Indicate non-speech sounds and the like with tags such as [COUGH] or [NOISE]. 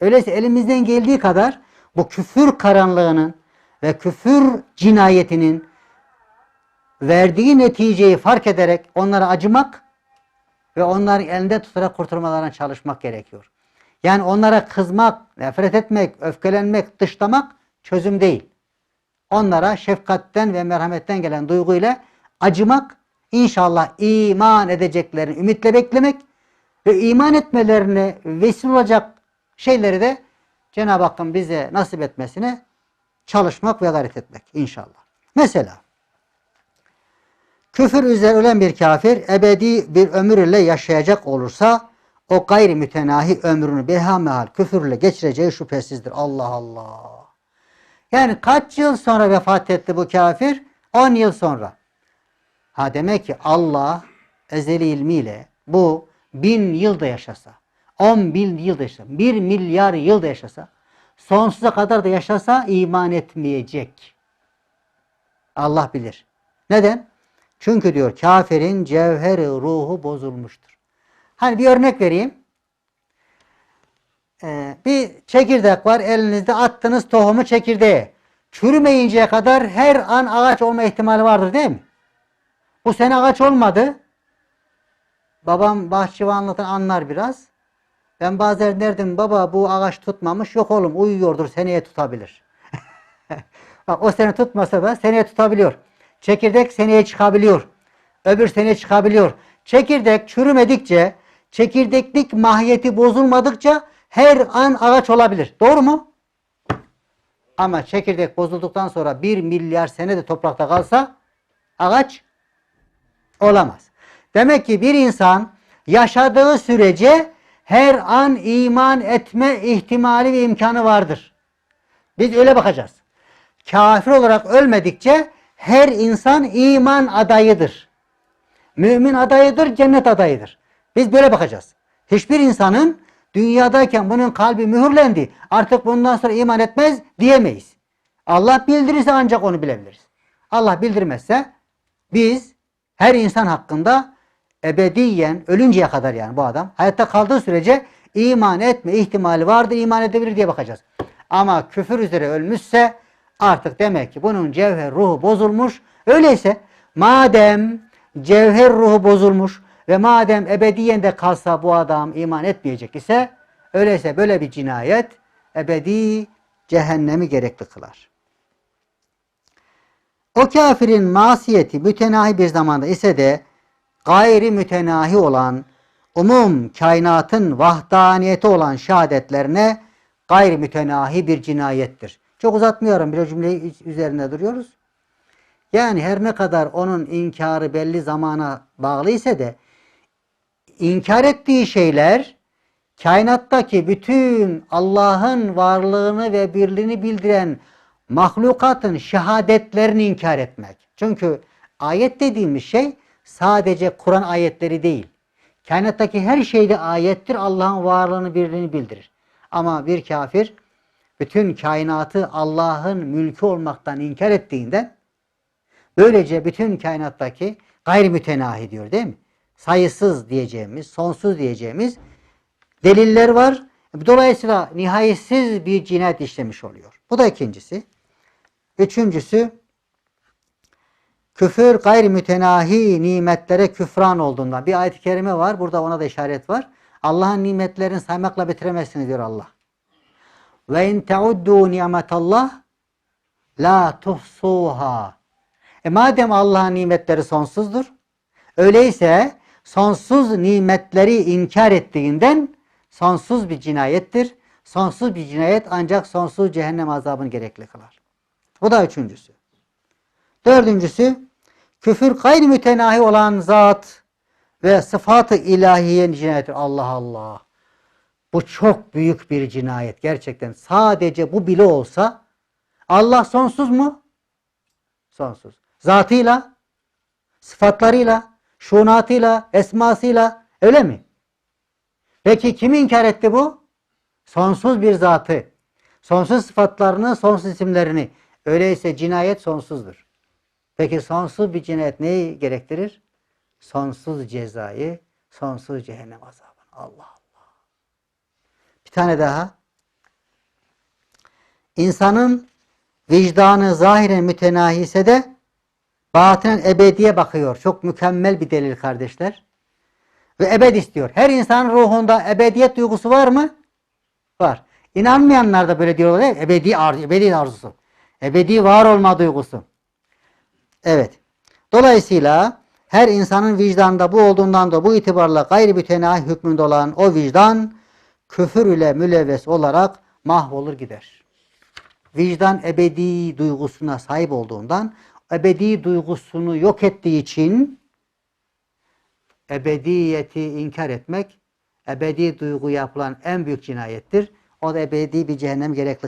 Öyleyse elimizden geldiği kadar bu küfür karanlığının ve küfür cinayetinin verdiği neticeyi fark ederek onlara acımak ve onların elinde tutarak kurtulmalarına çalışmak gerekiyor. Yani onlara kızmak, nefret etmek, öfkelenmek, dışlamak çözüm değil. Onlara şefkatten ve merhametten gelen duyguyla acımak, inşallah iman edeceklerini ümitle beklemek ve iman etmelerine vesile olacak şeyleri de Cenab-ı Hakk'ın bize nasip etmesine çalışmak ve gayret etmek inşallah. Mesela küfür üzere ölen bir kafir ebedi bir ömür ile yaşayacak olursa o gayri mütenahi ömrünü behamehal küfürle geçireceği şüphesizdir. Allah Allah. Yani kaç yıl sonra vefat etti bu kafir? 10 yıl sonra. Ha demek ki Allah ezeli ilmiyle bu bin yılda yaşasa, 10 bin yılda yaşasa, 1 milyar yılda yaşasa, sonsuza kadar da yaşasa iman etmeyecek. Allah bilir. Neden? Çünkü diyor kafirin cevheri ruhu bozulmuştur. Hani bir örnek vereyim. Ee, bir çekirdek var elinizde attınız tohumu çekirdeğe. Çürümeyinceye kadar her an ağaç olma ihtimali vardır değil mi? Bu sene ağaç olmadı. Babam bahçıvanlıktan anlar biraz. Ben bazen derdim baba bu ağaç tutmamış. Yok oğlum uyuyordur seneye tutabilir. [LAUGHS] Bak o sene tutmasa da seneye tutabiliyor. Çekirdek seneye çıkabiliyor. Öbür sene çıkabiliyor. Çekirdek çürümedikçe, çekirdeklik mahiyeti bozulmadıkça her an ağaç olabilir. Doğru mu? Ama çekirdek bozulduktan sonra bir milyar sene de toprakta kalsa ağaç olamaz. Demek ki bir insan yaşadığı sürece her an iman etme ihtimali ve imkanı vardır. Biz öyle bakacağız. Kafir olarak ölmedikçe her insan iman adayıdır. Mümin adayıdır, cennet adayıdır. Biz böyle bakacağız. Hiçbir insanın dünyadayken bunun kalbi mühürlendi. Artık bundan sonra iman etmez diyemeyiz. Allah bildirirse ancak onu bilebiliriz. Allah bildirmezse biz her insan hakkında ebediyen ölünceye kadar yani bu adam hayatta kaldığı sürece iman etme ihtimali vardı iman edebilir diye bakacağız. Ama küfür üzere ölmüşse artık demek ki bunun cevher ruhu bozulmuş. Öyleyse madem cevher ruhu bozulmuş ve madem ebediyen de kalsa bu adam iman etmeyecek ise öyleyse böyle bir cinayet ebedi cehennemi gerekli kılar. O kafirin masiyeti mütenahi bir zamanda ise de gayri mütenahi olan umum kainatın vahdaniyeti olan şehadetlerine gayri mütenahi bir cinayettir. Çok uzatmıyorum. Bir cümle üzerinde duruyoruz. Yani her ne kadar onun inkarı belli zamana bağlı ise de inkar ettiği şeyler kainattaki bütün Allah'ın varlığını ve birliğini bildiren mahlukatın şehadetlerini inkar etmek. Çünkü ayet dediğimiz şey sadece Kur'an ayetleri değil. Kainattaki her şeyde ayettir Allah'ın varlığını birliğini bildirir. Ama bir kafir bütün kainatı Allah'ın mülkü olmaktan inkar ettiğinden böylece bütün kainattaki gayrimütenahi diyor değil mi? Sayısız diyeceğimiz, sonsuz diyeceğimiz deliller var. Dolayısıyla nihayetsiz bir cinayet işlemiş oluyor. Bu da ikincisi. Üçüncüsü küfür gayrimütenahi nimetlere küfran olduğundan. Bir ayet-i kerime var. Burada ona da işaret var. Allah'ın nimetlerini saymakla bitiremezsiniz diyor Allah. Ve in teuddu nimetallah la tuhsuha. E madem Allah'ın nimetleri sonsuzdur. Öyleyse sonsuz nimetleri inkar ettiğinden sonsuz bir cinayettir. Sonsuz bir cinayet ancak sonsuz cehennem azabını gerekli kılar. Bu da üçüncüsü. Dördüncüsü küfür gayri mütenahi olan zat ve sıfatı ilahiye cinayettir. Allah Allah. Bu çok büyük bir cinayet gerçekten. Sadece bu bile olsa Allah sonsuz mu? Sonsuz. Zatıyla, sıfatlarıyla, şunatıyla, esmasıyla öyle mi? Peki kim inkar etti bu? Sonsuz bir zatı. Sonsuz sıfatlarını, sonsuz isimlerini. Öyleyse cinayet sonsuzdur. Peki sonsuz bir cinayet neyi gerektirir? Sonsuz cezayı, sonsuz cehennem azabını. Allah Allah. Bir tane daha. insanın vicdanı zahiren mütenahi ise de batinen ebediye bakıyor. Çok mükemmel bir delil kardeşler. Ve ebed istiyor. Her insanın ruhunda ebediyet duygusu var mı? Var. İnanmayanlar da böyle diyorlar. Ebedi, arzu, ebedi arzusu. Ebedi var olma duygusu. Evet. Dolayısıyla her insanın vicdanında bu olduğundan da bu itibarla gayri mütenahi hükmünde olan o vicdan küfür ile mülevves olarak mahvolur gider. Vicdan ebedi duygusuna sahip olduğundan ebedi duygusunu yok ettiği için ebediyeti inkar etmek ebedi duygu yapılan en büyük cinayettir. O da ebedi bir cehennem gerekli